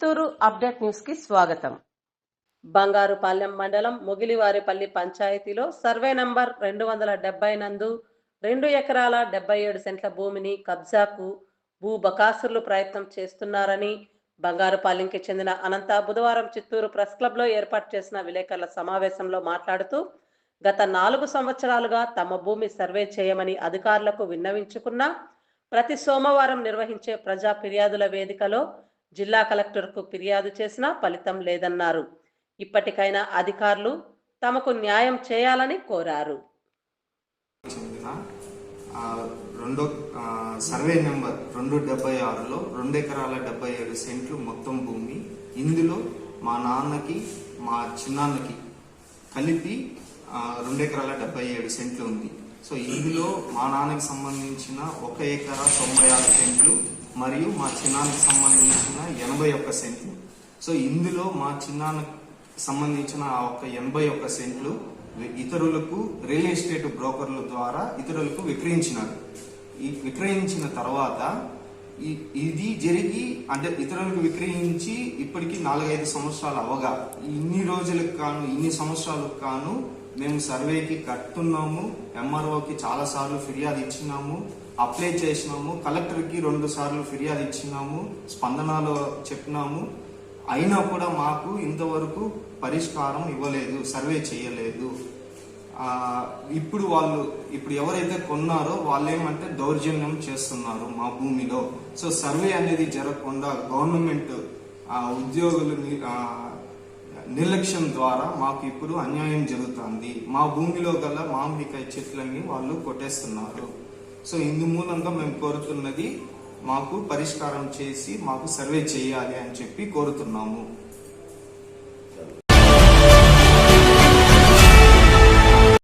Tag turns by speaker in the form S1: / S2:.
S1: Chittoor update న్యూస్కి స్వాగతం. బంగారుపాలెం మండలం ముగిలివారిపల్లి పంచాయతీలో సర్వే నంబర్ రెండు వందల డెబ్బై నందు రెండు ఎకరాల డెబ్బై ఏడు సెంట్ల భూమిని కబ్జాకు భూ బకాసురులు ప్రయత్నం చేస్తున్నారని బంగారుపాలెంకి చెందిన అనంత బుధవారం చిత్తూరు ప్రెస్ క్లబ్లో ఏర్పాటు చేసిన విలేకరుల సమావేశంలో మాట్లాడుతూ గత నాలుగు సంవత్సరాలుగా తమ భూమి సర్వే చేయమని అధికారులకు విన్నవించుకున్నా ప్రతి సోమవారం నిర్వహించే ప్రజా ఫిర్యాదుల వేదికలో జిల్లా కలెక్టర్కు ఫిర్యాదు చేసినా ఫలితం లేదన్నారు. ఇప్పటికైనా అధికారులు తమకు న్యాయం చేయాలని కోరారు.
S2: రెండో సర్వే నెంబర్ రెండు డెబ్బై ఆరులో రెండు ఎకరాల డెబ్బై ఏడు సెంట్లు మొత్తం భూమి ఇందులో మా నాన్నకి మా చిన్నాన్నకి కలిపి రెండు ఎకరాల డెబ్బై ఏడు సెంట్లు ఉంది. సో ఇందులో మా నాన్నకి సంబంధించిన ఒక ఎకరా తొంభై ఆరు సెంట్లు మరియు మా చిన్నానికి సంబంధించిన ఎనభై ఒక్క సెంట్లు. సో ఇందులో మా చిన్నానికి సంబంధించిన ఆ ఒక్క ఎనభై ఒక్క సెంట్లు ఇతరులకు రియల్ ఎస్టేట్ బ్రోకర్ల ద్వారా ఇతరులకు విక్రయించినారు. ఈ విక్రయించిన తర్వాత ఇది జరిగి అంటే ఇతరులకు విక్రయించి ఇప్పటికి నాలుగైదు సంవత్సరాలు అవగా. ఇన్ని రోజులకు కాను ఇన్ని సంవత్సరాలకు కాను మేము సర్వేకి కట్టున్నాము ఎంఆర్ఓకి చాలాసార్లు ఫిర్యాదు ఇచ్చినాము. అప్లై చేసినాము. కలెక్టర్కి రెండు సార్లు ఫిర్యాదు ఇచ్చినాము. స్పందనలో చెప్పినాము. అయినా కూడా మాకు ఇంతవరకు పరిష్కారం ఇవ్వలేదు సర్వే చేయలేదు. ఇప్పుడు వాళ్ళు ఇప్పుడు ఎవరైతే కొన్నారో వాళ్ళు ఏమంటే దౌర్జన్యం చేస్తున్నారు మా భూమిలో. సో సర్వే అనేది జరగకుండా గవర్నమెంట్ ఉద్యోగులు నిర్లక్ష్యం ద్వారా మాకు ఇప్పుడు అన్యాయం జరుగుతుంది. మా భూమిలో గల మామిడికాయ చెట్లన్నీ వాళ్ళు కొట్టేస్తున్నారు. సో ఇందు మూలంగా మేము కోరుతున్నది మాకు పరిష్కారం చేసి మాకు సర్వే చేయాలి అని చెప్పి కోరుతున్నాము.